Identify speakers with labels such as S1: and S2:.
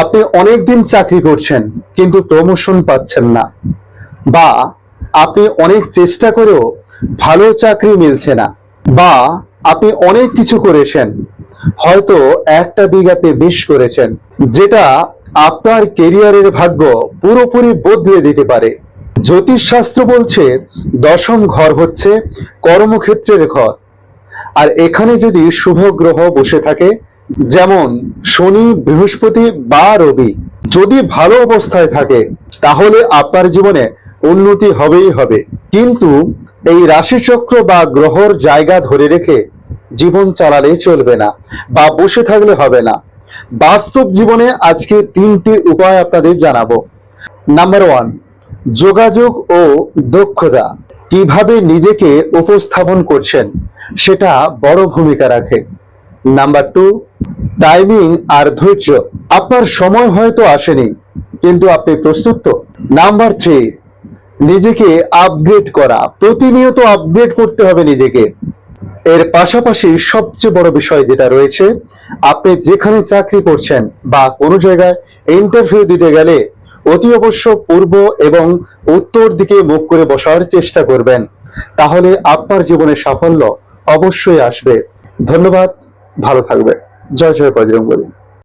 S1: আপনি অনেক দিন চাকরি করছেন, কিন্তু প্রমোশন পাচ্ছেন না। বা আপনি অনেক চেষ্টা করেও ভালো চাকরি মিলছে না। বা আপনি অনেক কিছু করেছেন, হয়তো একটা দিঘাতে বিষ করেছেন, যেটা আপনার কেরিয়ারের ভাগ্য পুরোপুরি বদলে দিতে পারে। জ্যোতিষশাস্ত্র বলছে, দশম ঘর হচ্ছে কর্মক্ষেত্রের ঘর। আর এখানে যদি শুভ গ্রহ বসে থাকে, যেমন শনি, বৃহস্পতি বা রবি যদি ভালো অবস্থায় থাকে, তাহলে আপনার জীবনে উন্নতি হবেই হবে। কিন্তু এই রাশিচক্র বা গ্রহর জায়গা ধরে রেখে জীবন চালালে চলবে না বা বসে থাকলে হবে না। বাস্তব জীবনে আজকে তিনটি উপায় আপনাদের জানাব। নাম্বার ওয়ান, যোগাযোগ ও দক্ষতা। কীভাবে নিজেকে উপস্থাপন করছেন, সেটা বড় ভূমিকা রাখে। নাম্বার টু টাইমিং আর ধৈর্য আপনার সময় হয়তো আসেনি, কিন্তু আপনি প্রস্তুত তো? নাম্বার থ্রি নিজেকে আপগ্রেড করা। প্রতিনিয়ত আপগ্রেড করতে হবে নিজেকে। এর পাশাপাশি সবচেয়ে বড় বিষয় যেটা রয়েছে, আপনি যেখানে চাকরি করছেন বা কোনো জায়গায় ইন্টারভিউ দিতে গেলে অতি অবশ্য পূর্ব এবং উত্তর দিকে মুখ করে বসার চেষ্টা করবেন। তাহলে আপনার জীবনে সাফল্য অবশ্যই আসবে। ধন্যবাদ, ভালো থাকবে জয় জয় বজরঙ্গলী